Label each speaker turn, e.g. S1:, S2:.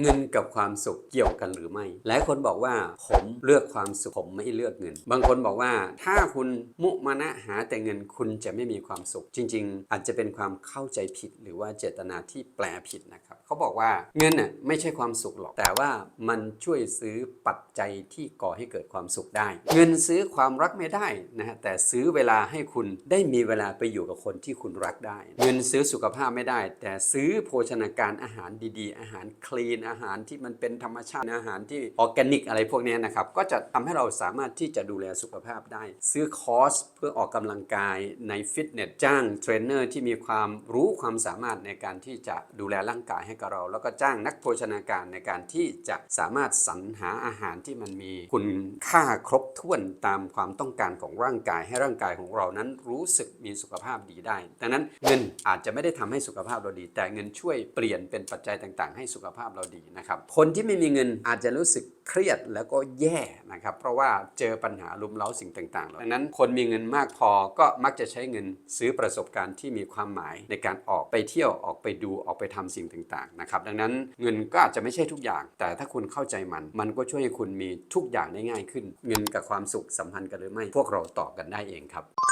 S1: เงินกับความสุขเกี่ยวกันหรือไม่หลายคนบอกว่าผมเลือกความสุขผมไม่เลือกเงิน บางคนบอกว่าถ้าคุณมุมานะหาแต่เงินคุณจะไม่มีความสุข จริง ๆ อาจจะเป็นความเข้าใจผิดหรือว่าเจตนาที่แปลผิดนะครับเขาบอกว่าเงินน่ะไม่ใช่ความสุขหรอก แต่ว่ามันช่วยซื้อปัจจัยที่ก่อให้เกิดความสุขได้ เงินซื้อความรักไม่ได้นะฮะแต่ซื้อเวลาให้คุณได้มีเวลาไปอยู่กับคนที่คุณรักได้ เงินซื้อสุขภาพไม่ได้ แต่ซื้อโภชนาการอาหารดีๆ อาหารคลีนอาหารที่มันเป็นธรรมชาติอาหารที่ออร์แกนิกอะไรพวกนี้นะครับ ก็จะทำให้เราสามารถที่จะดูแลสุขภาพได้ ซื้อคอร์สเพื่อออกกำลังกายในฟิตเนสจ้างเทรนเนอร์ที่มีความรู้ความสามารถในการที่จะดูแลร่างกายให้กับเรา แล้วก็จ้างนักโภชนาการในการที่จะสามารถสรรหาอาหารที่มันมีคุณค่าครบถ้วนตามความต้องการของร่างกายให้ร่างกายของเรานั้นรู้สึกมีสุขภาพดีได้ดังนั้นเงินอาจจะไม่ได้ทำให้สุขภาพเราดี แต่เงินช่วยเปลี่ยนเป็นปัจจัยต่าง ๆ ให้สุขภาพเราดีนะครับ คนที่ไม่มีเงินอาจจะรู้สึกเครียดแล้วก็แย่นะครับ เพราะว่าเจอปัญหาลุมเล้าสิ่งต่างๆดังนั้นคนมีเงินมากพอก็มักจะใช้เงินซื้อประสบการณ์ที่มีความหมายในการออกไปเที่ยวออกไปดูออกไปทำสิ่งต่างๆนะครับ ดังนั้นเงินก็อาจจะไม่ใช่ทุกอย่าง แต่ถ้าคุณเข้าใจมัน มันก็ช่วยให้คุณมีทุกอย่างได้ง่ายขึ้น เงินกับความสุขสัมพันธ์กันหรือไม่ พวกเราตอบกันได้เองครับ